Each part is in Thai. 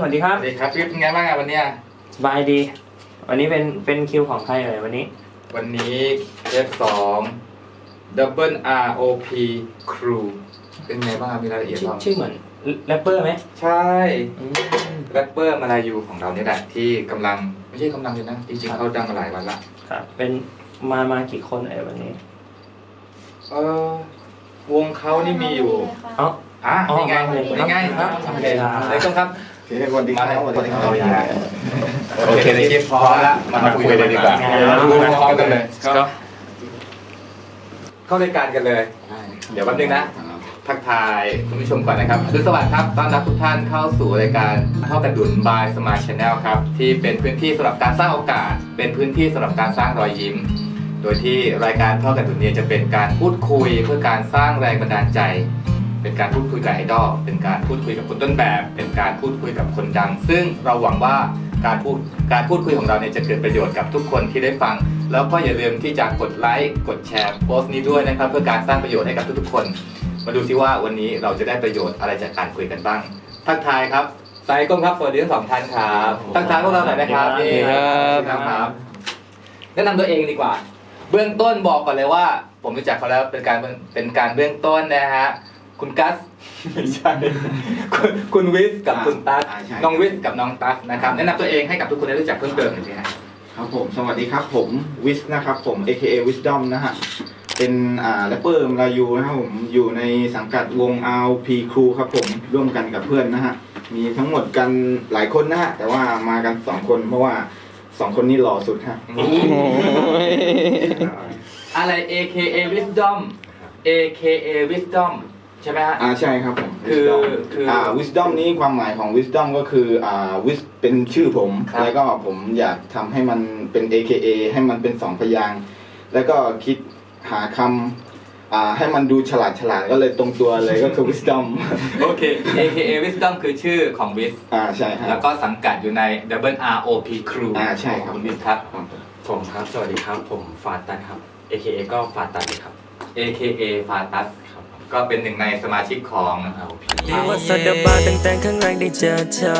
ครับพี่ดุลสวัสดีคสรับวัสดีครับพี่เป็นไงบ้างอะวันเนี้ยสบายดี วันนี้เป็นเป็นคิวของใครเอ่ยวันนี้ วันนี้ F2 Double R O P Crew เป็นไงบ้างครับมีรายละเอียดชื่อบ้างชื่อเหมือนแรปเปอร์ไหมใช่แรปเปอร์มาลายูของเราเนี่ยแหละที่กำลังไม่ใช่กำลังเลยนะ จริงๆเขาดังมาหลายวันละครับเป็นมามากี่คนเอ่ยวันนี้เออวงเขานี่มีอยู่ เอ๋ออะอ๋อนี่ไงมาเลยนี่ไงครับโอเคเลยต้องครับโอเคสวัสดีครับมา เลยสวัสดีครับสวัสดีครับโอเคในคลิปพอละมาคุยเลยดีกว่าดูพร้อมกันเลยก็เข้ารายการกันเลย เดี๋ยวแป๊บนึงนะทักทายคุณผู้ชมก่อนนะครับอรุณสวัสดิ์ครับ ต้อนรับทุกท่านเข้าสู่รายการเท่ากับดุลบายสมาร์ทชาแนลครับ ที่เป็นพื้นที่สำหรับการสร้างโอกาส เป็นพื้นที่สำหรับการสร้างรอยยิ้ม โดยที่รายการเท่ากับดุลเนี่ยจะเป็นการพูดคุยเพื่อการสร้างแรงบันดาลใจ เป็นการพูดคุยกับไอดอลเป็นการพูดคุยกับคนต้นแบบ เป็นการพูดคุยกับคนดัง ซึ่งเราหวังว่าการพูดการพูดคุยของเราเนี่ยจะเกิดประโยชน์กับทุกคนที่ได้ฟัง แล้วก็อย่าลืมที่จะกดไลค์กดแชร์โพสต์นี้ด้วยนะครับ เพื่อการสร้างประโยชน์ให้กับทุกๆคน มาดูซิว่าวันนี้เราจะได้ประโยชน์อะไรจากการคุยกันบ้างทักทายครับสายก้มครับสวัสดีทั้งสองท่านครับทักทายพวกเราหน่อยนะครับสวัสดีครับนี่ครับ แนะนำตัวเองดีกว่า เบื้องต้นบอกก่อนเลยว่า ผมรู้จักเขาแล้วเป็นการเป็นการเบื้องต้นนะฮะ คุณกัสไม่ใช่คุณคุณวิสกับคุณตัสอ่าใช่ น้องวิสกับน้องตัสนะครับแนะนำตัวเองให้กับทุกคนได้รู้จักเพิ่มเติมหน่อยสิฮะครับผม สวัสดีครับ ผมวิสนะครับ ผม AKA Wisdom นะฮะ เป็นอ่าแรปเปอร์มลายูนะครับผม อยู่ในสังกัดวง RP Crew ครับผม ร่วมกันกับเพื่อนนะฮะ มีทั้งหมดกันหลายคนนะฮะ แต่ว่ามากันสองคนเพราะว่าสองคนนี้หล่อสุดฮะ อะไร AKA Wisdom AKA Wisdom ใช่ไหมฮะ อ่าใช่ครับผมคือ Wisdom คืออ่ อ่า Wisdom นี้ความหมายของ Wisdom ก็คืออ่า Wis เป็นชื่อผม ครับ แล้วก็ผมอยากทำให้มันเป็น AKA ให้มันเป็นสองพยางค์แล้วก็คิดหาคำอ่าให้มันดูฉลาดฉลาดก็เลยตรงตัวเลยก็คือ Wisdom โอเค AKA Wisdom คือชื่อของวิสอ่าใช่คแล้รัวบก็สังกัดอยู่ใน Double R O P Crew อ่าใช่ครับคุณวิสครับผมครับ สวัสดีครับ ผมฟาตันครับ AKA ก็ฟาตันครับ AKA f a t u s ครับ ก็เป็นหนึ่งในสมาชิกของเอาพีรู้ว่าสดบาตั้งแต่ครั้งแรกได้เจอเธอ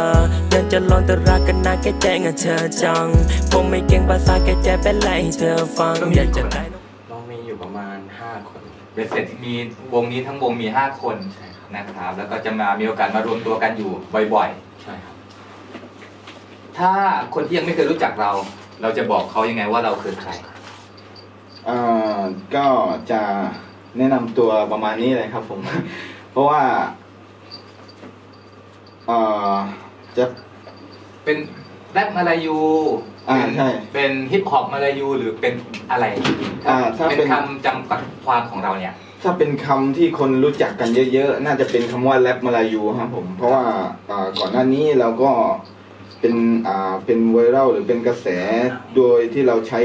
อยากจะลองแต่รักกันนะแค่แจ้งกับเธอจัง ผมไม่เก่งภาษาแค่แจะเป็นไรให้เธอฟังอยากจะได้น้องมีอยู่ประมาณ 5 คนเบสเสร็จมีวงนี้ทั้งวงมี 5 คนใช่ครับ นะครับ แล้วก็จะมามีโอกาสมารวมตัวกันอยู่บ่อยใช่ครับ ๆ ถ้าคนที่ยังไม่เคยรู้จักเรา เราจะบอกเขายังไงว่าเราคือใครอ่าก็จะ แนะนำตัวประมาณนี้เลยครับผม เพราะว่าอ่าจะ เป็นแรปมาลายูอ่าเป็นใช่เป็นฮิปฮอปมาลายูหรือเป็นอะไรอ่าถ้าเป็น เป็นคำจำกัดความของเราเนี่ย ถ้าเป็นคำที่คนรู้จักกันเยอะๆ น่าจะเป็นคำว่าแรปมาลายูครับผม เพราะว่าอ่าก่อนหน้านี้เราก็ เป็นอ่าเป็นไวรัลหรือเป็นกระแสโดยที่เราใช้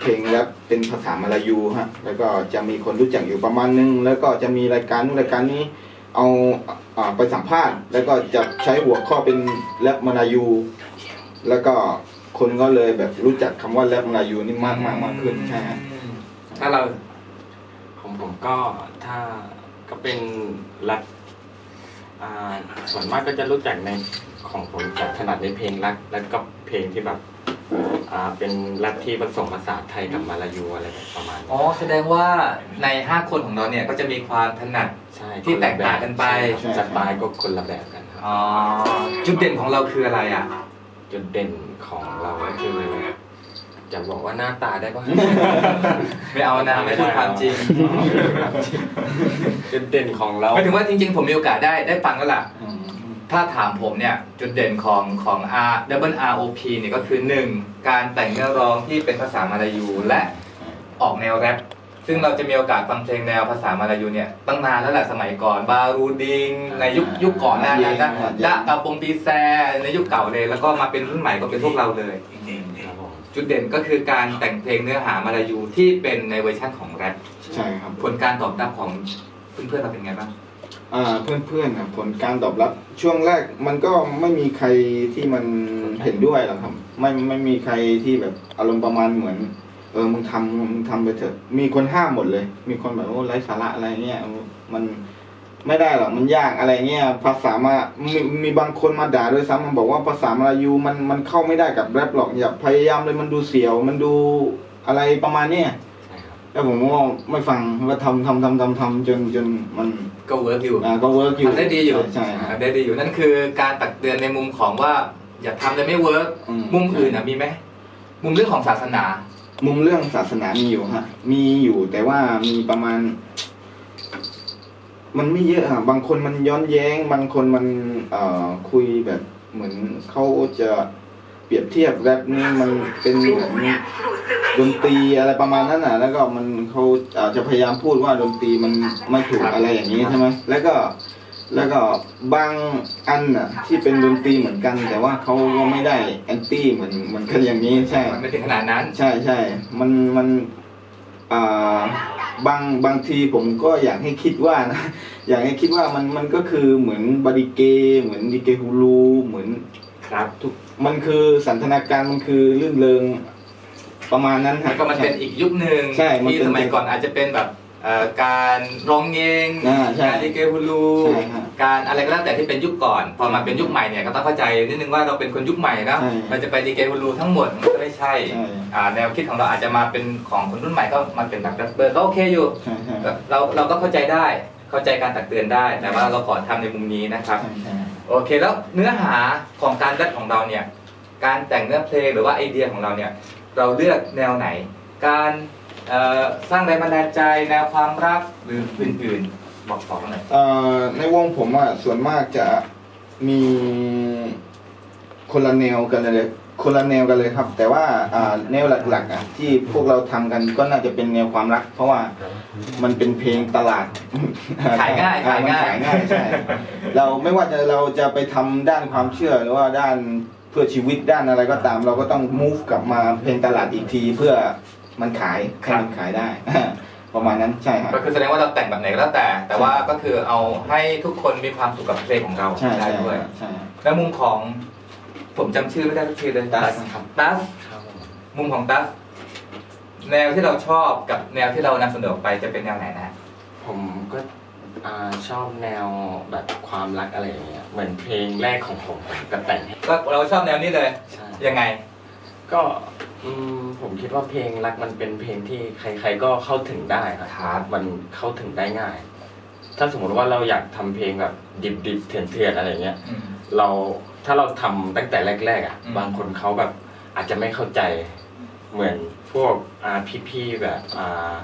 เพลงแรปเป็นภาษามาลายูฮะแล้วก็จะมีคนรู้จักอยู่ประมาณนึง แล้วก็จะมีรายการนู้นรายการนี้เอาอ่าไปสัมภาษณ์ แล้วก็จะใช้หัวข้อเป็นแรปมาลายู แล้วก็คนก็เลยแบบรู้จักคำว่าแรปมาลายูนี่มากมากมากขึ้นใช่ฮะ ถ้าเราผมผมก็ถ้าก็เป็นรักอ่าส่วนมากก็จะรู้จักใน ของผมจะถนัดในเพลงรัก แล้วก็เพลงที่แบบอ่าเป็นรักที่ผสมภาษาไทยกับมาลายูอะไรแบบประมาณนี้อ๋อแสดงว่าใน 5 คนของเราเนี่ยก็จะมีความถนัด ใช่ที่แตกต่างกันไป ใช่ครับสไตล์ก็คนละแบบกันครับ อ๋อจุดเด่นของเราคืออะไรอะ จุดเด่นของเราก็คือ จะบอกว่าหน้าตาได้ปะ ไม่เอานะไม่พูดความจริงจุดเด่นของเราหมายถึงว่าจริงๆ ผมมีโอกาสได้ได้ฟังแล้วล่ะ ถ้าถามผมเนี่ย จุดเด่นของของ R Double R O P เนี่ยก็คือ 1. การแต่งเนื้อร้องที่เป็นภาษามาลายูและออกแนวแรปซึ่งเราจะมีโอกาสฟังเพลงแนวภาษามาลายูเนี่ยตั้งนานแล้วแหละสมัยก่อนบารูดิง ในยุคยุคก่อนหน้านั้นนะดะกาปงปีแซ ในยุคเก่าเลย แล้วก็มาเป็นรุ่นใหม่ก็เป็นพวกเราเลยครับผมจุดเด่นก็คือการแต่งเพลงเนื้อหามาลายูที่เป็นในเวอร์ชันของแรปใช่ครับผลการตอบรับของเพื่อนๆเราเป็นไงบ้าง อ่าเพื่อนๆนะผลการตอบรับช่วงแรกมันก็ไม่มีใครที่มันเห็นด้วยหรอกครับ ไม่ไม่มีใครที่แบบอารมณ์ประมาณเหมือน เออมึงทำมึงทำไปเถอะ มีคนห้ามหมดเลย มีคนแบบว่าไร้สาระอะไรเนี่ยมันไม่ได้หรอกมันยากอะไรเงี้ยภาษามามีมีบางคนมาด่าด้วยซ้ำมันบอกว่าภาษามลายูมันมันเข้าไม่ได้กับแรปหรอกอย่าพยายามเลยมันดูเสียว มันดูอะไรประมาณเนี้ย แล้วผมก็ไม่ฟังว่าทำทำทำทำทำจนจนมันก็เวิร์กอยู่อ่าก็เวิร์กอยู่ทำได้ดีอยู่ใช่ครับทำได้ดีอยู่นั่นคือการตักเตือนในมุมของว่า อย่าทำเลยไม่เวิร์กอืมมุมอื่นอะมีไหมมุมเรื่องของศาสนา มุมเรื่องศาสนามีอยู่ฮะมีอยู่แต่ว่ามีประมาณ มันไม่เยอะอะบางคนมันย้อนแย้ง บางคนมันเอ่อคุยแบบเหมือนเขาจะ เปรียบเทียบแรปนี่มันเป็นเหมือนดนตรีอะไรประมาณนั้นน่ะ แล้วก็มันเขาอาจจะพยายามพูดว่าดนตรีมันไม่ถูกอะไรอย่างนี้ใช่ไหมแล้วก็แล้วก็บางอันน่ะ ที่เป็นดนตรีเหมือนกัน แต่ว่าเขาก็ไม่ได้แอนตี้เหมือนเหมือนกันอย่างนี้ใช่มันไม่ถึงขนาดนั้น ใช่ใช่มันมันอ่าบางบางทีผมก็อยากให้คิดว่านะอยากให้คิดว่ามันมันก็คือเหมือนบาริเก เหมือนดิเกฮูลูเหมือน ครับทุกมันคือสันทนาการมันคือลื่นเริงประมาณนั้นแล้วก็มันเป็นอีกยุคหนึ่งใช่มันที่เป็นสมัยก่อนอาจจะเป็นแบบเอ่อการร้องเพลงอ่าใช่การดิเกฮูลูใช่ครับการอะไรก็แล้วแต่ที่เป็นยุคก่อน พอมาเป็นยุคใหม่เนี่ยก็ต้องเข้าใจนิดนึงว่าเราเป็นคนยุคใหม่นะใช่มันจะไปดิเกฮูลูทั้งหมดมันก็ไม่ใช่ใช่ อ่าแนวคิดของเราอาจจะมาเป็นของคนรุ่นใหม่ก็มาเป็นแบบแรปเปอร์ก็โอเคอยู่ ใช่ใช่เราเราก็เข้าใจได้เข้าใจการตักเตือนได้ แต่ว่าเราขอทำในมุมนี้นะครับ ใช่ใช่ โอเคแล้วเนื้อหาของการแรปของเราเนี่ยการแต่งเนื้อเพลงหรือว่าไอเดียของเราเนี่ยเราเลือกแนวไหน การสร้างแรงบันดาลใจแนวความรักหรืออื่นๆบอกต่อหน่อยในวงผมอะส่วนมากจะมีคนละแนวกันเลย คนละแนวกันเลยครับ แต่ว่าอ่าแนวหลักๆอะที่พวกเราทำกันก็น่าจะเป็นแนวความรัก เพราะว่ามันเป็นเพลงตลาดขายง่ายขายง่ายมันขายง่ายใช่เราไม่ว่าจะเราจะไปทำด้านความเชื่อหรือว่าด้านเพื่อชีวิตด้านอะไรก็ตาม เราก็ต้อง move กลับมาเพลงตลาดอีกทีเพื่อมันขายให้มันขายได้ ประมาณนั้นใช่ครับ ก็คือแสดงว่าเราแต่งแบบไหนก็แล้วแต่ แต่ว่าก็คือเอาให้ทุกคนมีความสุขกับเพลงของเราใช่ได้ใช่ด้วย ใช่ แล้วมุมของ ผมจำชื่อไม่ได้ทุกทีเลยตัตัสสครับ ตัส ครับผมมุมของตัส แนวที่เราชอบกับแนวที่เรานำเสนอออกไปจะเป็นแนวไหนนะ ผมก็อ่าชอบแนวแบบความรักอะไรอย่างเงี้ยเหมือนเพลงแรกของผมผมก็แต่งให้ก็เราชอบแนวนี้เลย ใช่ ยังไง ก็อืมผมคิดว่าเพลงรักมันเป็นเพลงที่ใคร ๆ ก็เข้าถึงได้นะครับ มันเข้าถึงได้ง่าย ถ้าสมมติว่าเราอยากทำเพลงแบบดิบๆเถื่อนๆอะไรเงี้ย อืม เรา ถ้าเราทำตั้งแต่แรก ๆ อะอืมบางคนเขาแบบอาจจะไม่เข้าใจเหมือนพวกอ่าพี่ๆแบบอ่า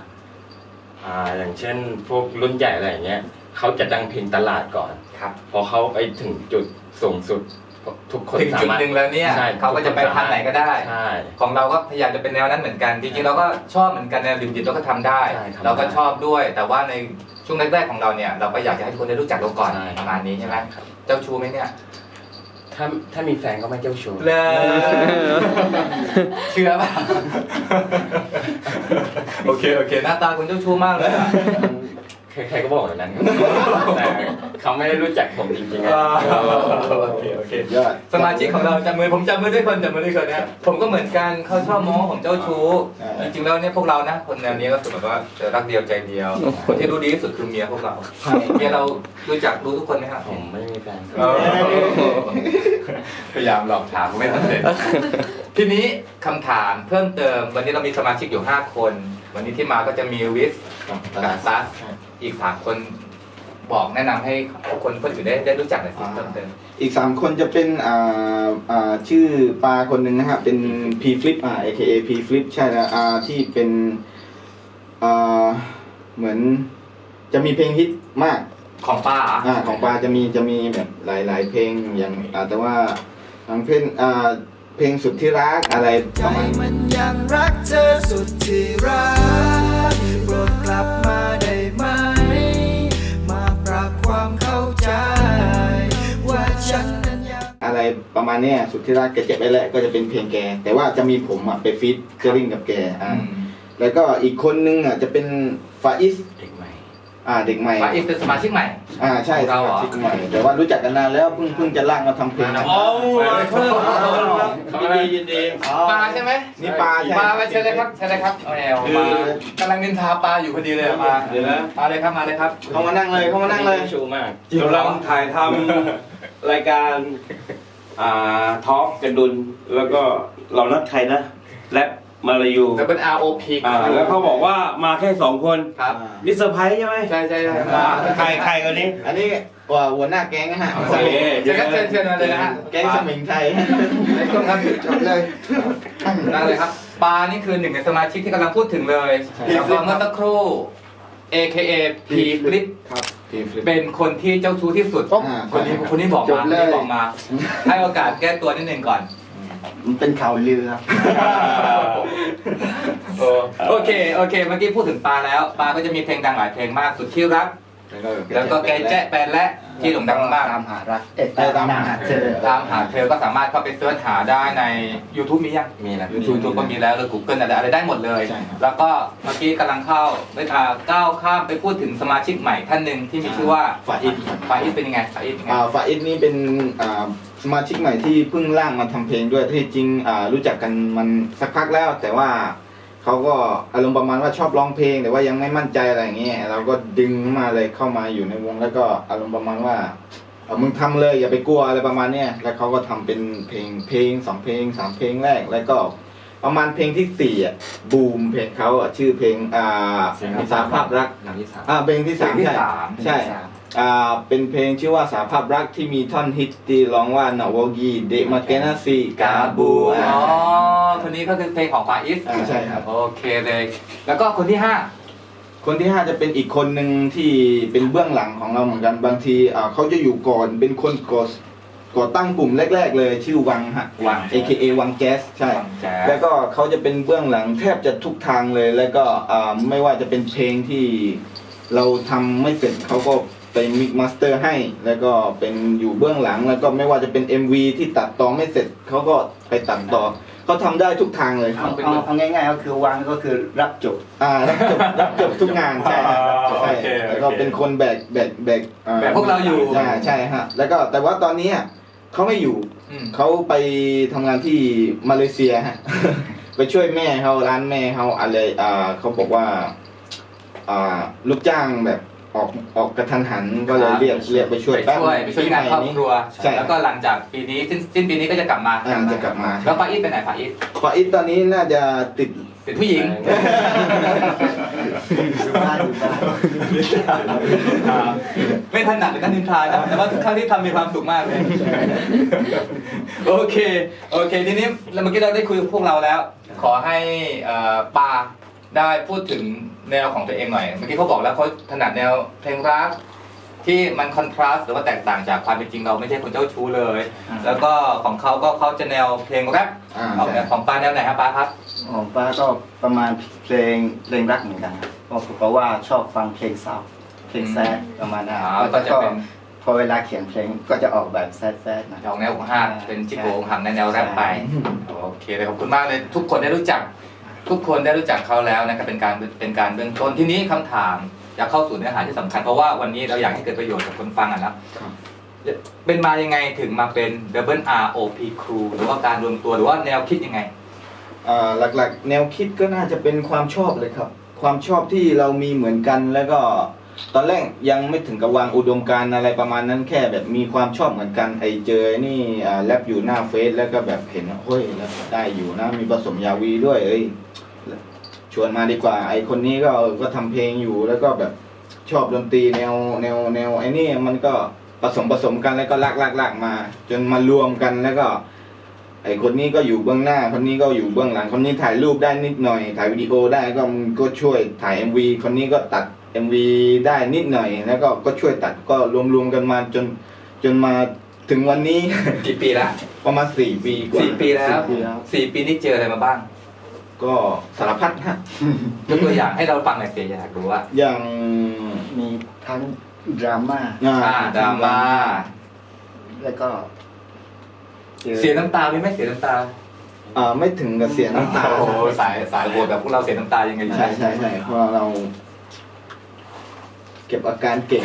อ่าอย่างเช่น พวกรุ่นใหญ่อะไรอย่างเงี้ยเขาจะดังเพลงตลาดก่อนครับ พอเขาไปถึงจุดสูงสุดทุกคนถึงสาจุดมารถหนึ่งแล้วเนี่ยใช่เขาก็จะไปทางไหนก็ได้ใช่ของเราก็พยายามจะเป็นแนวนั้นเหมือนกันจริงๆเราก็ชอบเหมือนกันแนวดิบๆเราก็ทำได้ใช่ทำได้ เราก็ชอบด้วย แต่ว่าในช่วงแรกๆของเราเนี่ยเราก็อยากจะให้ทุกคนได้รู้จักเราก่อนใช่ประมาณนี้ใช่ไหมครับเจ้าชู้ไหมเนี่ย ถ้าถ้ามีแฟนก็ไม่เจ้าชู้เลยเชื่อป่ะ โอเค โอเค หน้าตาคุณเจ้าชู้มากเลยอะ ใครๆก็บอกแบบนั้นครับแต่เขาไม่ได้รู้จักผมจริงๆอะโอเคโอเคยอด สมาชิกของเราจับมือผมจับมือด้วยคนจับมือด้วยคนนะผมก็เหมือนกันเขาชอบโม้ว่าผมเจ้าชู้ใช่จริงๆแล้วเนี่ยพวกเรานะคนแนวนี้ก็คือแบบว่าจะรักเดียวใจเดียว คนที่รู้ดีที่สุดคือเมียพวกเราเมียเรารู้จักรู้ทุกคนไหมครับผมไม่มีแฟนครับ เออพยายามหลอกถามไม่สำเร็จทีนี้คำถามเพิ่มเติม วันนี้เรามีสมาชิกอยู่ 5 คน วันนี้ที่มาก็จะมีวิสครับกับซัส อีกสามคนบอกแนะนำให้คนคนอื่นได้ได้รู้จักหน่อยสิเพิ่มเติมอีกสามคนจะเป็นอ่าอ่าชื่อปลาคนหนึ่งนะฮะเป็น P Flip อ่า AKA P Flip ใช่แล้วอ่าที่เป็นอ่าเหมือนจะมีเพลงฮิตมากของป้าเหรอ่าของปลาจะมีจะมีแบบหลายหลายเพลงอย่างอ่าแต่ว่าบางเพลงอ่าเพลงสุดที่รักอะไรใจประมาณมันยังรักเธอสุดที่รัก ประมาณเนี้ยสุดที่รักแกเจ็บไปแหละก็จะเป็นเพลงแก แต่ว่าจะมีผมอะไปฟีดเจอริงกับแกอ่าแล้วก็อีกคนนึงอะจะเป็นฟาอิสเด็กใหม่อ่าเด็กใหม่ฟาอิสเป็นสมาชิกใหม่อ่าใช่เราเหรอสมชิกใหม่ แต่ว่ารู้จักกันนานแล้วเพิ่งเพิ่งจะล่างมาทำเพลงนะโอ้มาเพิ่มยินดียินดีปลาใช่ไหมนี่ปลาใช่ปลาไปเชิญเลยครับเชิญเลยครับเอาแอลมากำลังนินทาปลาอยู่พอดีเลยอะปลาเดี๋ยวนะมาเลยครับมาเลยครับเข้ามานั่งเลยเข้ามานั่งเลยชูมากกำลังถ่ายทำรายการอ่า ทอล์กกันดุลแล้วก็เรานัดใครนะแรปมาลายูจะเป็น ROP อ่าแล้วเขาบอกว่ามาแค่สองคนครับนี่เซอร์ไพรส์ใช่ไหมใช่ใช่ใช่อ่าใครใครคนนี้ อันนี้ว่าหัวหน้าแก๊งนะฮะโอเคเชิญครับเชิญเชิญมาเลยนะฮะแก๊งสมิงชัยไม่ต้องครับจบเลยนั่งเลยครับปลานี่คือหนึ่งในสมาชิกที่กำลังพูดถึงเลยแล้วก็เมื่อสักครู่ AKA P Flip ครับ ทีมฟลิป เป็นคนที่เจ้าชู้ที่สุด อ่าคนนี้ใช่ครับคนนี้บอกจมาบคนเลย นี้บอกมา ให้โอกาสแก้ตัวนิดนึงก่อน มันเป็นข่าวลือครับ โอเค โอเค เมื่อกี้พูดถึงปลาแล้วปลาก็จะมีเพลงดังหลายเพลงมาก สุดที่รัก แล้วก็แกแจ๊ะแปนและที่โด่งดังมากตามหารักเอ๊ะตามหาเจอตามหาเธอก็สามารถเข้าไปเสิร์ชหาได้ใน YouTube มียังมีแล้ว YouTube ก็มีแล้วหรือ Google อะไรอะไรได้หมดเลยใช่ครับแล้วก็เมื่อกี้กำลังเข้าไปอ่าก้าวข้ามไปพูดถึงสมาชิกใหม่ท่านหนึ่งที่มีชื่อว่าฝาอิดครับฟาอิสเป็นยังไงฟาอิสเป็นยังไงอ่าฝาอิดนี่เป็นอ่าสมาชิกใหม่ที่เพิ่งล่างมาทำเพลงด้วยที่จริงอ่ารู้จักกันมันสักพักแล้วแต่ว่า เขาก็อารมณ์ประมาณว่าชอบร้องเพลง แต่ว่ายังไม่มั่นใจอะไรอย่างเงี้ยเราก็ดึงมาเลยเข้ามาอยู่ในวงแล้วก็อารมณ์ประมาณว่าเอามึงทำเลยอย่าไปกลัวอะไรประมาณเนี้ยแล้วเขาก็ทำเป็นเพลงเพลงสองเพลงสามเพลงแรกแล้วก็ประมาณเพลงที่สี่อะบูมเพลงเขาอะชื่อเพลงอ่าสาภาพรักหนังที่สามอ่าเพลงที่สามเพลงที่ใช่สามใช่ อ่าเป็นเพลงชื่อว่าสาภาพรักที่มีท่อนฮิตที่ร้องว่าหนาวกีเดมาเกนาซีกาบูอ๋อ่าอคนนี้ก็คือเพลงของฟาอิสอ่าใช่ครับ โอเคเลย แล้วก็คนที่ห้า คนที่ห้าจะเป็นอีกคนหนึ่งที่เป็นเบื้องหลังของเราเหมือนกันบางทีอ่าเขาจะอยู่ก่อนเป็นคนก่อก่อตั้งกลุ่มแรก ๆ เลยชื่อวังฮะ วัง AKA วังแก๊สใช่ วังแจ๊ส แล้วก็เขาจะเป็นเบื้องหลังแทบจะทุกทางเลย แล้วก็อ่าไม่ว่าจะเป็นเพลงที่เราทำไม่เสร็จเขาก็ ไปมิกมาสเตอร์ให้ แล้วก็เป็นอยู่เบื้องหลัง แล้วก็ไม่ว่าจะเป็น MV ที่ตัดต่อไม่เสร็จเขาก็ไปตัดต่อเขาทำได้ทุกทางเลยเอาเอาเอาง่ายๆก็คือวางก็คือรับจบ อ่ารับจบรับจบทุกงานใช่ครับโอใช่เคโอเคแล้วก็เป็นคนแบกแบกแบกอ่แบกพวกเราอยู่ใช่ใช่ฮะแล้วก็แต่ว่าตอนนี้อะเขาไม่อยู่อืม เขาไปทำงานที่มาเลเซียฮะ ไปช่วยแม่เขาร้านแม่เขาอะไรอ่าเขาบอกว่า อ่าลูกจ้างแบบ ออกออกกระทันหันก็เลยเรียกเรียกไปช่วยไปแป๊บช่วยไปช่วยงานครอบครัว ใช่แล้วก็หลังจากปีนี้สิ้นสิ้นปีนี้ก็จะกลับมาอ่าจะกลับมาแล้วฟาอิสไปไหนฟาอิสฟาอิสตอนนี้น่าจะติดเป็นผู้หญิงอยู่บ้านอยู่บ้านไม่ถนัดเลยนั่นนินทานะแต่ว่าทุกครั้งที่ทำมีความสุขมากเลย โอเค โอเค ทีนี้เราเมื่อกี้เราได้คุยกับพวกเราแล้ว ขอให้เอ่อปา ได้พูดถึงแนวของตัวเองหน่อย เมื่อกี้เขาบอกแล้วเขาถนัดแนวเพลงรักที่มันคอนทราสต์หรือว่าแตกต่างจากความเป็นจริงเราไม่ใช่คนเจ้าชู้เลย แล้วก็ของเขาก็เขาจะแนวเพลงแรปอ่าออกแนวของปาแนวไหนครับปาครับของป้าก็ประมาณเพลงเพลงรักเหมือนกันครับเพราะว่าชอบฟังเพลงเศร้าเพลงแซดประมาณนั้นอ่าก็จะเป็นพอเวลาเขียนเพลงก็จะออกแบบแซดแซดๆหนะออกแนวของห้างเป็นจิโกของหำในแนวแรปไปโอเคเลยขอบคุณมากเลยทุกคนได้รู้จัก ทุกคนได้รู้จักเขาแล้วนะครับเป็นการเป็นการเบื้องต้นที่นี้คำถามอยากเข้าสู่เนื้อหาที่สำคัญเพราะว่าวันนี้เราอยากให้เกิดประโยชน์กับคนฟังอะนะเป็นมายังไงถึงมาเป็น Double R O P Crew หรือว่าการรวมตัวหรือว่าแนวคิดยังไงหลักๆ แนวคิดก็น่าจะเป็นความชอบเลยครับ ความชอบที่เรามีเหมือนกันแล้วก็ ตอนแรกยังไม่ถึงกับวางอุดมการณ์อะไรประมาณนั้นแค่แบบมีความชอบเหมือนกันไอเจอไอนี่แรปอยู่หน้าเฟซแล้วก็แบบเห็นเฮ้ยแล้วได้อยู่นะ มีผสมยาวีด้วย เอ้ยชวนมาดีกว่า ไอคนนี้ก็ก็ทำเพลงอยู่แล้วก็แบบชอบดนตรีแนวแนวแนวไอนี่มันก็ผสมผสมกันแล้วก็ลากลากลากมา จนมารวมกันแล้วก็ ไอคนนี้ก็อยู่เบื้องหน้า คนนี้ก็อยู่เบื้องหลัง คนนี้ถ่ายรูปได้นิดหน่อย ถ่ายวิดีโอได้ก็มึงก็ช่วยถ่าย MV คนนี้ก็ตัด MV ได้นิดหน่อย แล้วก็ก็ช่วยตัดก็รวมๆกันมาจนจนมาถึงวันนี้ กี่ปีละประมาณสี่ปีกว่าสี่ปีแล้วสี่ปีแล้ว สี่ปีนี้เจออะไรมาบ้างก็สารพัดฮะ ยกตัวอย่างให้เราฟังหน่อยเสียอยากรู้ว่าอย่างมีทั้งดราม่าอ่าอ่าดราม่าแล้วก็จอเสียน้ำตาไหมไม่เสียน้ำตาอ่าไม่ถึงกับเสียน้ำตาโอ้โหสายสายโหดแบบพวกเราเสียน้ำตายังไงใช่ใช่ใช่เพราะเราเก็บอาการเก่ง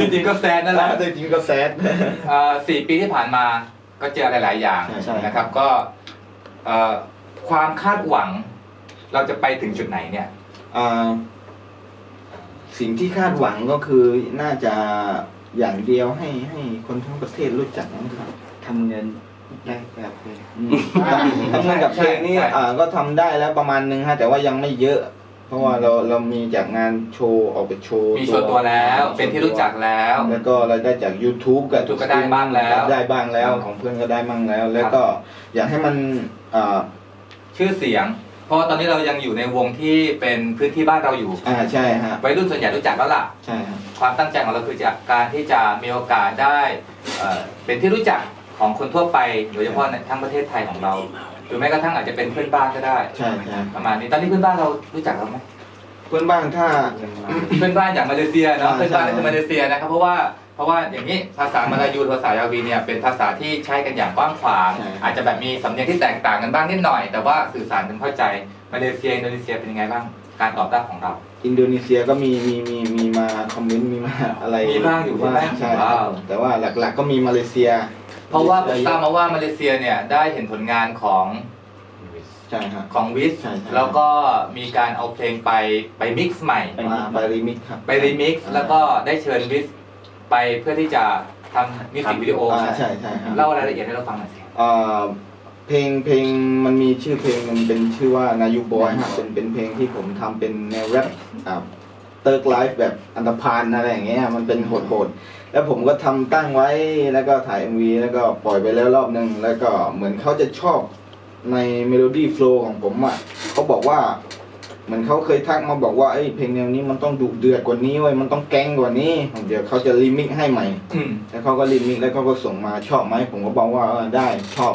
จริงๆก็แซดนั่นแหละแต่จริงก็แซดเอ่อสี่ปีที่ผ่านมาก็เจออะไรหลายอย่างใช่ใช่นะครับ ก็เอ่อความคาดหวัง เราจะไปถึงจุดไหนเนี่ย อ่าสิ่งที่คาดหวังก็คือน่าจะอย่างเดียวให้ให้คนทั้งประเทศรู้จักนะครับทำเงินได้แบบนี้อืมทำงานกับเพลงนี่ใช่อ่าก็ทำได้แล้วประมาณนึงฮะแต่ว่ายังไม่เยอะเพ ราะว่าเราเรามีจากงานโชว์ออกไปโชว์มีโชว์ตัวแล้วเป็นที่รู้จักแล้ว แล้วก็รายได้จาก YouTube กับ YouTube ก็ได้บ้างแล้ว ได้บ้างแล้วครับของเพื่อนก็ได้บ้างแล้ว แล้วก็อยากให้มันอ่าชื่อเสียง เพราะว่าตอนนี้เรายังอยู่ในวงที่เป็นพื้นที่บ้านเราอยู่อ่าใช่ฮะวัยรุ่นส่วนใหญ่รู้จักแล้วล่ะ ใช่ฮะความตั้งใจของเราคือจากการที่จะมีโอกาสได้เอ่อเป็นที่รู้จักของคนทั่วไปโดยเฉพาะในทั้งประเทศไทยของเรา หรือแม้กระทั่งอาจจะเป็นเพื่อนบ้านก็ได้ ใช่ใช่ประมาณนี้ตอนนี้เพื่อนบ้านเรารู้จักเราไหมเพื่อนบ้านถ้า เพื่อนบ้านจากมาเลเซียเนาะอ่าเพื่อนบ้านใช่จากมาเลเซียนะครับเพราะว่าเพราะว่าอย่างนี้ภาษามาลายูภาษายาวีเนี่ยเป็นภาษาที่ใช้กันอย่างกว้างขวาง อาจจะแบบมีสำเนียงที่แตกต่างกันบ้างนิดหน่อย แต่ว่าสื่อสารกันเข้าใจมาเลเซียอินโดนีเซียเป็นยังไงบ้างการตอบรับของเรา อินโดนีเซียก็มีมีมีมีมาคอมเมนต์มีมาอะไรมีบ้างอยู่ใช่ไหมใช่ว้าวแต่ว่าหลักๆก็มีมาเลเซีย เพราะว่าผมทราบมาว่ามาเลเซียเนี่ยได้เห็นผลงานของใช่ฮะ ของวิสใช่ใช่ แล้วก็มีการเอาเพลงไปไปมิกซ์ใหม่ มาไปรีมิกครับ ไปรีมิกซ์แล้วก็ได้เชิญวิสไปเพื่อที่จะทำมิวสิกวิดีโออ่าใช่ใช่ฮะ เล่ารายละเอียดให้เราฟังหน่อยสิอ่าเพลงเพลงมันมีชื่อเพลงมันเป็นชื่อว่านายูบอยฮะเป็นเป็นเพลงที่ผมทำเป็นแนวแรปอ่าเติร์กไลฟ์แบบอันธพาลอะไรอย่างเงี้ยมันเป็นโหดๆ แล้วผมก็ทำตั้งไว้แล้วก็ถ่าย MV แล้วก็ปล่อยไปแล้วรอบนึง แล้วก็เหมือนเขาจะชอบในเมโลดี้โฟล์ของผมอะเขาบอกว่าเหมือนเขาเคยทักมาบอกว่าเอ้ยเพลงแนวนี้มันต้องดุเดือดกว่านี้เว้ยมันต้องแก๊งกว่านี้เดี๋ยวเขาจะรีมิกให้ใหม่อืมแล้วเขาก็รีมิกแล้วเขาก็ส่งมาชอบไหมผมก็บอกว่าเออได้ชอบ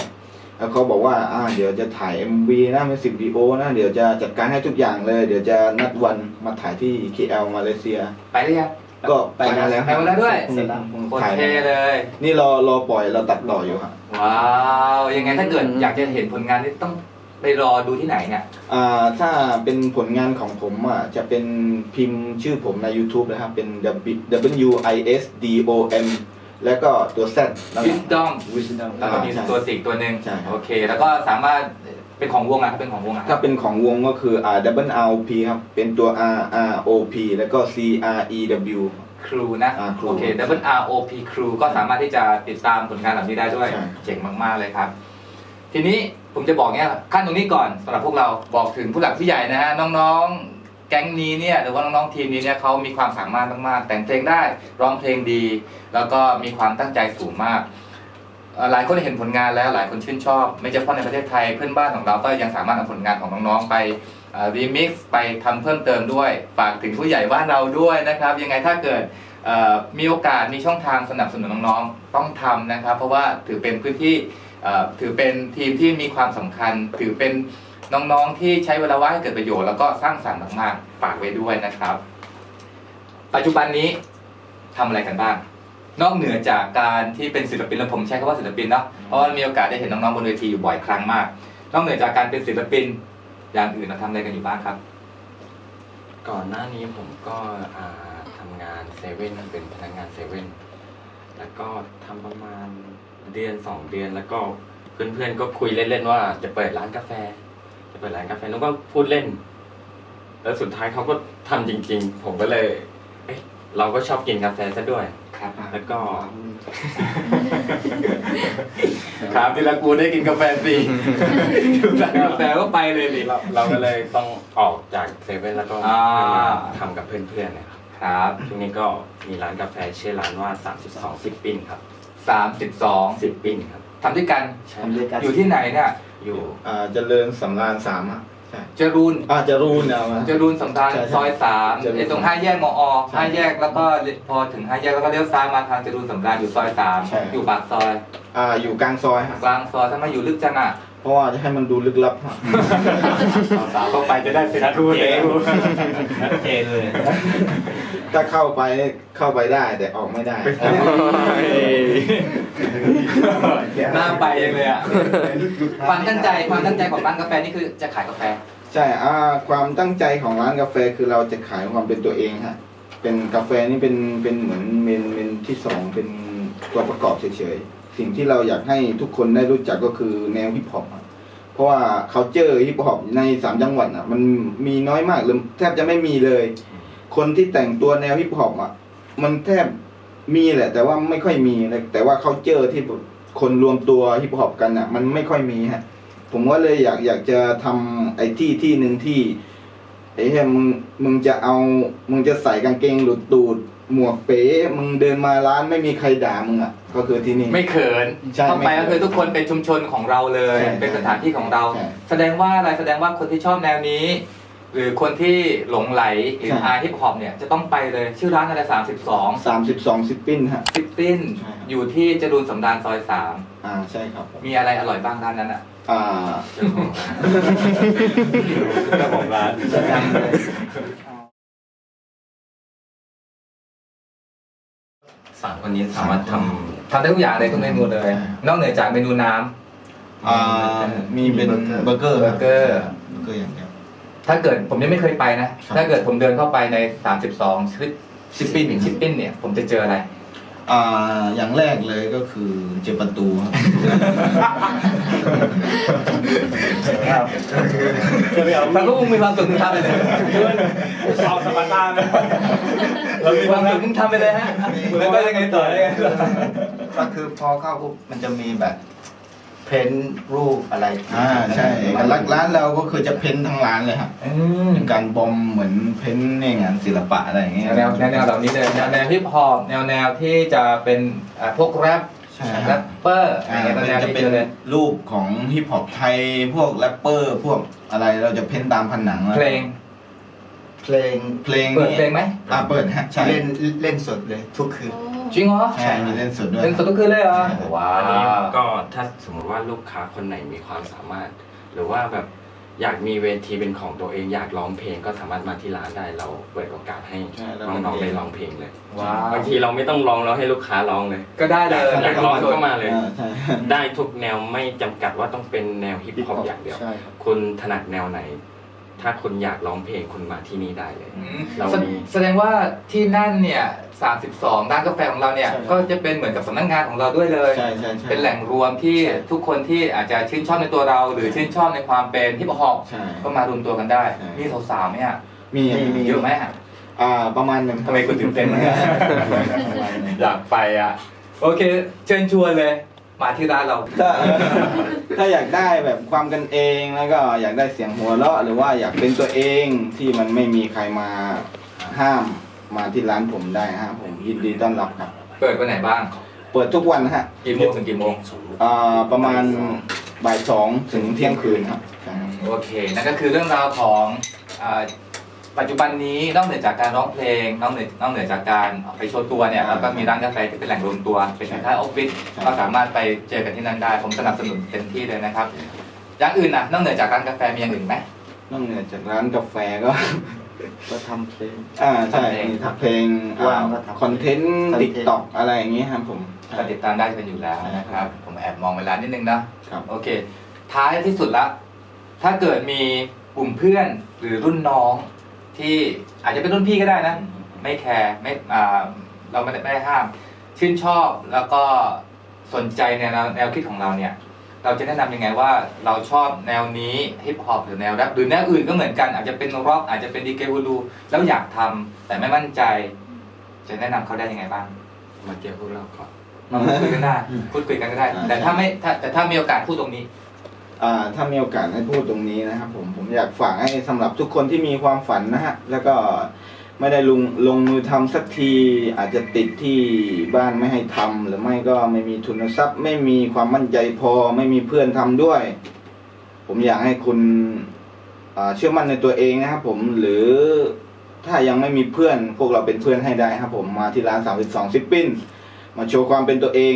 แล้วเขาบอกว่าอ่าเดี๋ยวจะถ่าย MV นะเป็นสิบดีโอนะเดี๋ยวจะจัดการให้ทุกอย่างเลย เดี๋ยวจะนัดวันมาถ่ายที่ KL มาเลเซีย ไปหรือยัง ก็ไปมาแล้วไปมาแล้วด้วย เสร็จแล้วผมโคตรถ่ายเท่เลย นี่รอรอปล่อยเราตัดต่ออยู่ครับว้าว ยังไงถ้าเกิดอยากจะเห็นผลงานนี่ต้องไปรอดูที่ไหนเนี่ย อ่าถ้าเป็นผลงานของผมอะจะเป็นพิมพ์ชื่อผมใน YouTube นะครับ เป็น W I S D O M แล้วก็ตัว Z แล้วก็ Wisdom Wisdom แล้วก็มีใช่ตัวสิกตัวหนึ่งใช่ครับ โอเค แล้วก็สามารถ เป็นของวงอะครับเป็นของวงอะคถ้ารับเป็นของวงก็คือ R double R O P ครับ เป็นตัว R R O P แล้วก็ C R E W ครูนะ อ่า Crew โอเค Double R O P Crew ก็สามารถที่จะติดตามผลงานเหล่านี้ได้ด้วย ใช่ เจ๋งมาก ๆ เลยครับ ทีนี้ผมจะบอกเนี้ยขั้นตรงนี้ก่อนสำหรับพวกเราบอกถึงผู้หลักผู้ใหญ่นะฮะ น้องๆ แก๊งนี้เนี่ยหรือว่าน้องๆทีมนี้เนี่ยเขามีความสามารถมากๆ แต่งเพลงได้ร้องเพลงดี แล้วก็มีความตั้งใจสูงมากเอ่อ หลายคนเห็นผลงานแล้วหลายคนชื่นชอบ ไม่เฉพาะในประเทศไทยเพื่อนบ้านของเราก็ยังสามารถเอาผลงานของน้องๆไปรีมิกซ์ไปทำเพิ่มเติมด้วย ฝากถึงผู้ใหญ่บ้านเราด้วยนะครับ ยังไงถ้าเกิดมีโอกาสมีช่องทางสนับสนุนน้องๆ ต้องทำนะครับ เพราะว่าถือเป็นพื้นที่ถือเป็นทีมที่มีความสำคัญ ถือเป็นน้องๆที่ใช้เวลาว่างให้เกิดประโยชน์แล้วก็สร้างสรรค์มากๆฝากไว้ด้วยนะครับ ปัจจุบันนี้ทำอะไรกันบ้าง นอกเหนือจากการที่เป็นศิลปินแล้วผมใช้คำว่าศิลปินเนาะเพราะว่ามีโอกาสได้เห็นน้องๆบนเวทีอยู่บ่อยครั้งมาก นอกเหนือจากการเป็นศิลปินอย่างอื่นเราทำอะไรกันอยู่บ้างครับ ก่อนหน้านี้ผมก็อ่าทำงานเซเว่นเป็นพนักงานเซเว่นแล้วก็ทำประมาณเดือนสองเดือนแล้วก็เพื่อนๆก็คุยเล่นๆว่าจะเปิดร้านกาแฟ จะเปิดร้านกาแฟแล้วก็พูดเล่น แล้วสุดท้ายเขาก็ทำจริง ๆ ผมก็เลย เอ๊ะเราก็ชอบกินกาแฟซะด้วย ครับแล้วก็ ครับที่ละกูได้กินกาแฟฟรีอยู่ร้านกาแฟก็ไปเลยดิ เราเราก็เลยต้องออกจากเซเว่นแล้วก็อ่า ทำกับเพื่อนๆนะครับครับช่วงนี้ก็มีร้านกาแฟชื่อร้านว่า 32สิบปิ้นครับสามสิบสองสิบปิ้นครับทำด้วยกัน ใช่ทำด้วยกันอยู่ที่ไหนเนี่ยอยู่อ่าเจริญสำราญสามอะใช่ จรูนอ่าจรูนเอามา จรูนสำราญใช่ใช่ซอยสามจรูนไอ้ตรงห้าแยกมอใช่ห้าแยกแล้วก็พอถึงห้าแยกแล้วก็เลี้ยวซ้ายมาทางจรูนสำราญอยู่ซอยสามใช่ อยู่ปากซอยอ่าอยู่กลางซอยฮะกลางซอยทำไมอยู่ลึกจังอะเพราะว่าจะให้มันดูลึกลับฮะ สาวเข้าไปจะได้เซ็นทรัลเองชัดเจนเลย ถ้าเข้าไปเข้าไปได้แต่ออกไม่ได้ น่าไปยังเลยอะความตั้งใจความตั้งใจของร้านกาแฟนี่คือจะขายกาแฟใใช่อ่าความตั้งใจของร้านกาแฟคือเราจะขายความเป็นตัวเองฮะเป็นกาแฟนี่เป็นเป็นเหมือนเมนเมนที่สองเป็นตัวประกอบเฉยๆสิ่งที่เราอยากให้ทุกคนได้รู้จักก็คือแนวฮิปฮอปอะเพราะว่าเขาเจอฮิปฮอปในสามจังหวัดอะมันมีน้อยมากเลยแทบจะไม่มีเลย คนที่แต่งตัวแนวฮิปฮอปอะ มันแทบมีแหละ แต่ว่าไม่ค่อยมีเลยแต่ว่าเขาเจอที่คนรวมตัวฮิปฮอปกันอะ มันไม่ค่อยมีฮะ ผมก็เลยอยากอยากจะทำไอ้ที่ที่หนึ่งที่ไอ้เหี้ยมึงมึงจะเอา มึงจะใส่กางเกงหลุดตูดหมวกเป๋ มึงเดินมาร้านไม่มีใครด่ามึงอะ ก็คือที่นี่ไม่เขินใช่เข้าไปไม่ก็เขินคือทุกคนเป็นชุมชนของเราเลยใช่เป็นสถานที่ของเราใช่แสดงว่าอะไรแสดงว่าคนที่ชอบแนวนี้ หรือคนที่หลงไหลหรือใช่ อาฮิปฮอปเนี่ยจะต้องไปเลยชื่อร้านอะไรสามสิบสองสามสิบสองซิปปิ้นฮะฟิปปิ้นใช่ครับ อยู่ที่จรูนสำราญซอยสามอ่าใช่ครับผมมีอะไรอร่อยบ้างร้านนั้นอะอ่า เจ้าของร้าน สามคนนี้สามารถทำทำได้ทุกอย่างเลยทุกเมนูเลย นอกเหนือจากเมนูน้ำ อ่ามีเป็นเบอร์เกอร์เบอร์เกอร์ เบอร์เกอร์อย่างเดียว ถ้าเกิดผมยังไม่เคยไปนะครับถ้าเกิดผมเดินเข้าไปใน 32ชิปซิปปิ้นชิปปิ้นเนี่ย ผมจะเจออะไรอ่าอย่างแรกเลยก็คือเจอประตูครับครับจะไปเอาถ้าพวกมึงมีความสุขมึงทำไปเลยเอาสปาร์ตาไหมเรามีความสุขมึงทำไปเลยฮะแล้วก็ยังไงต่อยังไงต่อก็คือพอเข้าปุ๊บมันจะมีแบบ เพ้นท์รูปอะไรอ่าใช่เอกลักษณ์ร้านเราก็คือจะเพ้นทั้งร้านเลยครับอืมเป็นการบอมเหมือนเพ้นในงานศิลปะอะไรอย่างเงี้ย แนวแนวแนวเหล่านี้เลยแนวแนวฮิปฮอปแนวแนวที่จะเป็นอ่าพวกแรปใช่แรครับปเปอร์อะไรอ่าเงี้ยมันแนวจะที่เป็เจนอเลยรูปของฮิปฮอปไทยพวกแรปเปอร์ พวกอะไรเราจะเพ้นตามผนังเพลงเพลงเพลงเปิดเพลงไหม อ่าเปิดฮะใช่ เล่นเล่นสดเลยทุกคืน จริงเหรอใช่มีเล่นสดด้วย เล่นสดทุกคืนเลยเหรอใช่ว้าอันนี้วก็ถ้าสมมติว่าลูกค้าคนไหนมีความสามารถ หรือว่าแบบอยากมีเวทีเป็นของตัวเองอยากร้องเพลงก็สามารถมาที่ร้านได้เราเปิดโอกาสให้ใช่แล้วน้องๆได้ร้องเพลงเลยว้าวบางทีเราไม่ต้องร้องเราให้ลูกค้าร้องเลยก็ได้เลยอยากร้องก็มาเลย อ่าใช่ได้ทุกแนวไม่จำกัดว่าต้องเป็นแนวฮิปฮอปอย่างเดียว ใช่ครับ คุณถนัดแนวไหน ถ้าคุณอยากร้องเพลงคุณมาที่นี่ได้เลย อืมเราแสมีแสดงว่าที่นั่นเนี่ย 32 ร้านกาแฟของเราเนี่ย ใช่ครับ ก็จะเป็นเหมือนกับสำนักงานของเราด้วยเลย ใช่ใช่ใช่ เป็นแหล่งรวมที่ทุกคนที่อาจจะชื่นชอบในตัวเรา หรือชื่นชอบในความเป็นฮิปฮอปใช่ ก็มารวมตัวกันได้ ใช่ มีสาวๆไหมอะมีมีเยอะไหมอะอ่าประมาณหนึ่งทำไมคุณตื่นเต้น ประมาณหนึ่ง อยากไปอะ โอเค เชิญชวนเลย มาที่ร้านเรา ถ้าถ้าอยากได้แบบความกันเองแล้วก็อยากได้เสียงหัวเราะหรือว่าอยากเป็นตัวเองที่มันไม่มีใครมาห้ามมาที่ร้านผมได้ฮะผมยินดีต้อนรับครับ เปิดวันไหนบ้าง เปิดทุกวันฮะกี่โมงถึงกี่โมงอ่าประมาณบ่ายสองถึงเที่ยงคืนครับใช่ครับโอเค นั่นก็คือเรื่องราวของอา ปัจจุบันนี้นอกเหนือจากการร้องเพลงนอกเหนือนอกเหนือจากการออกไปโชว์ตัวเนี่ยแล้วก็มีร้านกาแฟที่เป็นแหล่งรวมตัว เป็นคล้ายๆออฟฟิศก็สามารถไปเจอกันที่นั่นได้ ผมสนับสนุนเต็มที่เลยนะครับ อย่างอื่นนะนอกเหนือจากร้านกาแฟมีอย่างอื่นไหมนอกเหนือจากร้านกาแฟก็ก็ทำเพลง อ่าใช่ทำเพลงมีทำเพลงว่างก็ทำคอนเทนต์คอนเทนต์ติ๊กต็อกอะไรอย่างงี้ครับผมก็ติดตามได้กันอยู่แล้วนะครับ ผมแอบมองเวลานิดนึงนะครับโอเค ท้ายที่สุดละ ถ้าเกิดมีกลุ่มเพื่อนหรือรุ่นน้อง ที่อาจจะเป็นรุ่นพี่ก็ได้นะ ไม่แคร์ไม่อ่าเราไม่ได้ไม่ได้ห้าม ชื่นชอบแล้วก็สนใจในแนวแนวคิดของเราเนี่ย เราจะแนะนำยังไงว่าเราชอบแนวนี้ฮิปฮอปหรือแนวแรปหรือแนวอื่นก็เหมือนกันอาจจะเป็นร็อกอาจจะเป็นดีเกฮูลูแล้วอยากทำแต่ไม่มั่นใจ จะแนะนำเขาได้ยังไงบ้าง มาเจอพวกเราก่อน มาพูดคุยกันได้พูดคุยกันก็ได้ แต่ถ้าไม่ถ้าแต่ถ้ามีโอกาสพูดตรงนี้อ่า ถ้ามีโอกาสให้พูดตรงนี้นะครับผมผมอยากฝากให้สำหรับทุกคนที่มีความฝันนะฮะแล้วก็ไม่ได้ลงลงมือทำสักทีอาจจะติดที่บ้านไม่ให้ทำหรือไม่ก็ไม่มีทุนทรัพย์ ไม่มีความมั่นใจพอ ไม่มีเพื่อนทำด้วย ผมอยากให้คุณเชื่อมั่นในตัวเองนะครับผมหรือถ้ายังไม่มีเพื่อนพวกเราเป็นเพื่อนให้ได้ครับผมมาที่ร้าน32ซิปปิ้นมาโชว์ความเป็นตัวเอง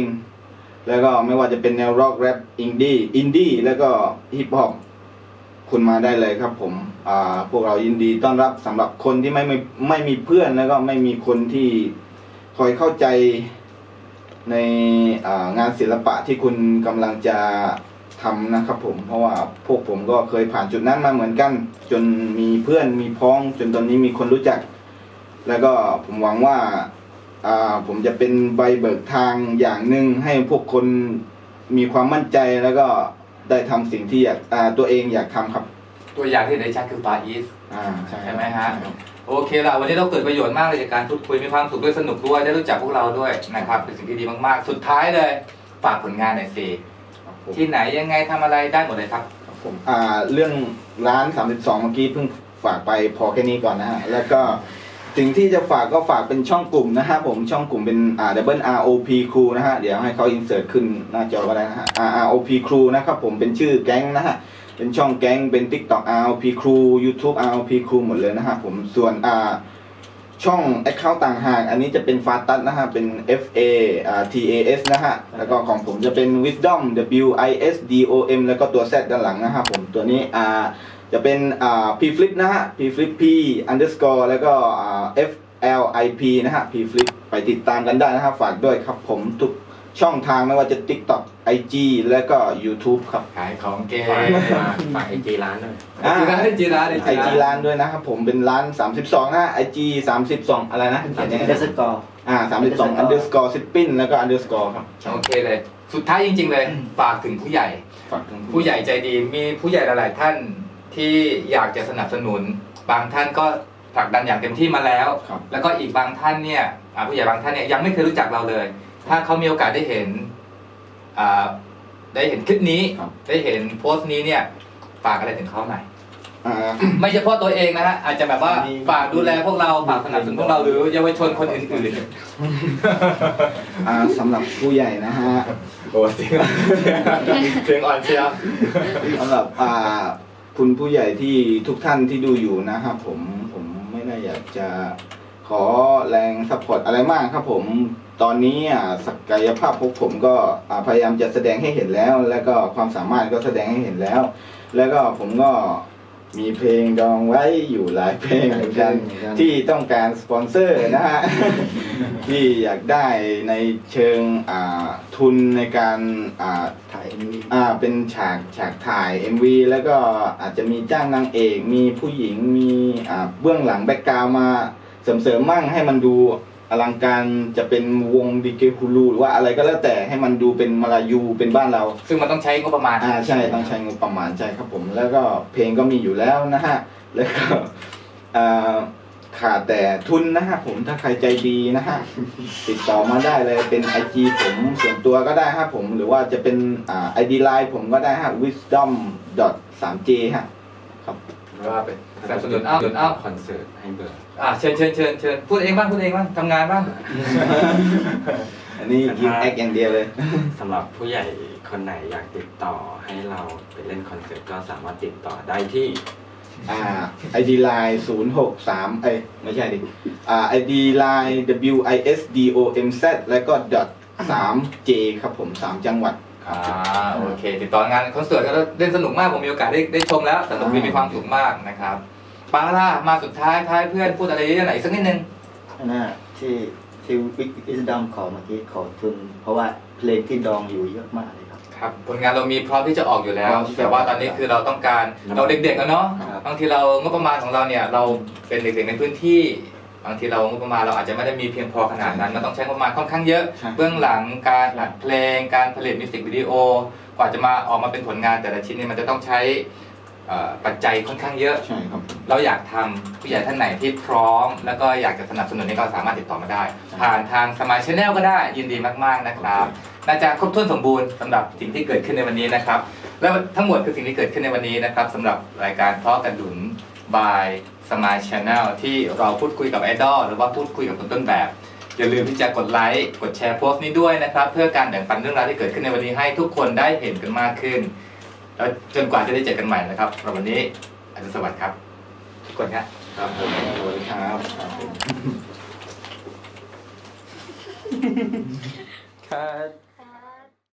แล้วก็ไม่ว่าจะเป็นแนวร็อกแรปอินดี้อินดี้แล้วก็ฮิปฮอปคุณมาได้เลยครับผมอ่าพวกเรายินดีต้อนรับสำหรับคนที่ไม่ไม่ไม่มีเพื่อนแล้วก็ไม่มีคนที่คอยเข้าใจในอ่างานศิลปะที่คุณกำลังจะทำนะครับผมเพราะว่าพวกผมก็เคยผ่านจุดนั้นมาเหมือนกัน จนมีเพื่อนมีพ้อง จนตอนนี้มีคนรู้จัก แล้วก็ผมหวังว่า ผมจะเป็นใบเบิกทางอย่างหนึ่งให้พวกคนมีความมั่นใจแล้วก็ได้ทำสิ่งที่อยากอ่าตัวเองอยากทำครับ ตัวอย่างที่เห็นได้ชัดคือฟาอีส อ่าใช่ใช่ไหมฮะครับ โอเคละวันนี้เราเกิดประโยชน์มากเลยจากการพูดคุยมีความสุขด้วยสนุกด้วยได้รู้จักพวกเราด้วยนะครับเป็นสิ่งที่ดีมากๆ สุดท้ายเลยฝากผลงานหน่อยสิครับผม ที่ไหนยังไงทำอะไรได้หมดเลยครับ ครับผมอ่าเรื่องร้าน 32 เมื่อกี้เพิ่งฝากไปพอแค่นี้ก่อนนะฮะ แล้วก็ สิ่งที่จะฝากก็ฝากเป็นช่องกลุ่มนะฮะผมช่องกลุ่มเป็นอ่า double R O P crew นะฮะเดี๋ยวให้เขาอินเสิร์ตขึ้นหน้าจอก็ได้นะฮะ R R O P crew นะครับผมเป็นชื่อแก๊งนะฮะเป็นช่องแก๊งเป็น TikTok R O P crew YouTube R O P crew หมดเลยนะฮะผมส่วนอ่าช่อง Account ต่างหากอันนี้จะเป็นฟาตัสนะฮะ เป็น F A T A S นะฮะ แล้วก็ของผมจะเป็น Wisdom W I S D O M แล้วก็ตัว Z ด้านหลังนะฮะผมตัวนี้อ่า จะเป็นอ่า P Flip นะฮะ P Flip P underscore แล้วก็อ่า F L I P นะฮะ P Flip ไปติดตามกันได้นะฮะฝากด้วยครับผมทุกช่องทางไม่ว่าจะ TikTok IG แล้วก็ YouTube ครับ ขายของเก่งฝากไอจีร้านด้วยอ่าจีร้านจีร้านไอจีร้านด้วยนะครับผมเป็นร้าน 32 นะไอจี32 อะไรนะเขียนยังไงเดนะสกอร์อ่าสามสิบสอง underscore ซิปปิ้นแล้วก็ underscore ครับโอเคเลย สุดท้ายจริง ๆ เลย ฝากถึงผู้ใหญ่ ฝากถึงผู้ใหญ่ใจดีมีผู้ใหญ่หลาย ๆ ท่าน ที่อยากจะสนับสนุน บางท่านก็ผลักดันอย่างเต็มที่มาแล้ว ครับ แล้วก็อีกบางท่านเนี่ยอ่าผู้ใหญ่บางท่านเนี่ยยังไม่เคยรู้จักเราเลย ถ้าเขามีโอกาสได้เห็นอ่าได้เห็นคลิปนี้ ครับ ได้เห็นโพสต์นี้เนี่ยฝากอะไรถึงเขาหน่อย อ่า ไม่เฉพาะตัวเองนะฮะอาจจะแบบว่ามีฝากดูแลพวกเราฝากสนับสนุนพวกเราหรือเยาวชนคนอื่นอ่าสำหรับผู้ใหญ่นะฮะๆโอ้เสียงเสียงอ่อนเชียว สำหรับอ่า คุณผู้ใหญ่ที่ทุกท่านที่ดูอยู่นะครับผมผมไม่ได้อยากจะขอแรงซัพพอร์ตอะไรมากครับผมตอนนี้ศักยภาพพวกผมก็พยายามจะแสดงให้เห็นแล้ว แล้วก็ความสามารถก็แสดงให้เห็นแล้ว แล้วก็ผมก็ มีเพลงดองไว้อยู่หลายเพลงเหมือนกันที่ต้องการสปอนเซอร์นะฮะ ที่อยากได้ในเชิงอ่าทุนในการอ่าถ่าย MV อ่าเป็นฉากฉากถ่าย MV แล้วก็อาจจะมีจ้างนางเอก มีผู้หญิงมีอ่าเบื้องหลังแบ็กกราวมาเสริมๆมั่งให้มันดู อลังการจะเป็นวงดิเกฮูลูหรือว่าอะไรก็แล้วแต่ให้มันดูเป็นมาลายูเป็นบ้านเรา ซึ่งมันต้องใช้งบประมาณอ่าใช่ต้องใช้งบประมาณใช่ครับผม แล้วก็เพลงก็มีอยู่แล้วนะฮะแล้วก็อ่าขาดแต่ทุนนะฮะผมถ้าใครใจดีนะฮะติดต่อมาได้เลยเป็นไอจีผมส่วนตัวก็ได้ฮะผม หรือว่าจะเป็นอ่าไอดีไลน์ผมก็ได้ฮะ wisdom 3 j ฮะว่าเป็นสนับสนุนเอ้าสนับสนุนเอ้าคอนเสิร์ตให้เบอร์อ่าเชิญเชิญเชิญเชิญพูดเองบ้างพูดเองบ้างทำงานบ้าง อันนี้ยิงแอคอย่างเดียวเลยสำหรับผู้ใหญ่คนไหนอยากติดต่อให้เราไปเล่นคอนเสิร์ตก็สามารถติดต่อได้ที่ อ่าไอดีไลน์063เอ้ยไม่ใช่ดิอ่าไอดีไลน์ w i s d o m z แล้วก็ dot 3 j ครับผม3จังหวัด อ่าโอเค ติดต่องานคอนเสิร์ตก็เล่นสนุกมากผมมีโอกาสได้ได้ชมแล้วสนุกดีมีความสุขมากนะครับปาล่ามาสุดท้ายท้ายเพื่อนพูดอะไรเยอะๆหน่อยอีกสักนิดนึงอันน่ะที่ที่วิกอิสดอมขอเมื่อกี้ขอทุน เพราะว่าเพลงที่ดองอยู่เยอะมากเลยครับ ครับผลงานเรามีพร้อมที่จะออกอยู่แล้วพร้อมที่จะแต่ว่าตอนนี้คือเราต้องการเราเด็กๆกันเนาะครับบางทีเรางบประมาณของเราเนี่ยเราเป็นเด็กๆในพื้นที่ บางทีเรางบประมาณเราอาจจะไม่ได้มีเพียงพอขนาดนั้น มันต้องใช้งบประมาณค่อนข้างเยอะ ใช่ เบื้องหลังการอัดเพลง การผลิตมิวสิกวิดีโอ กว่าจะมาออกมาเป็นผลงานแต่ละชิ้นเนี่ยมันจะต้องใช้เอ่อปัจจัยค่อนข้างเยอะ ใช่ครับ เราอยากทำผู้ใหญ่ท่านไหนที่พร้อม แล้วก็อยากจะสนับสนุนนี่ก็สามารถติดต่อมาได้ ผ่านทางสมาชิกแนลก็ได้ยินดีมากๆนะครับน่าจะครบถ้วนสมบูรณ์สำหรับสิ่งที่เกิดขึ้นในวันนี้นะครับ และทั้งหมดคือสิ่งที่เกิดขึ้นในวันนี้นะครับสำหรับรายการทอล์กกันดุนบาย สมาชิกแนลที่เราพูดคุยกับไอดอลหรือว่าพูดคุยกับคนต้นแบบ อย่าลืมที่จะกดไลค์กดแชร์โพสต์นี้ด้วยนะครับ เพื่อการแบ่งปันเรื่องราวที่เกิดขึ้นในวันนี้ให้ทุกคนได้เห็นกันมากขึ้น แล้วจนกว่าจะได้เจอกันใหม่นะครับสำหรับวันนี้อาจารย์สวัสดิ์ครับทุกคนครับครับผมสวัสดีครับครับผมครับ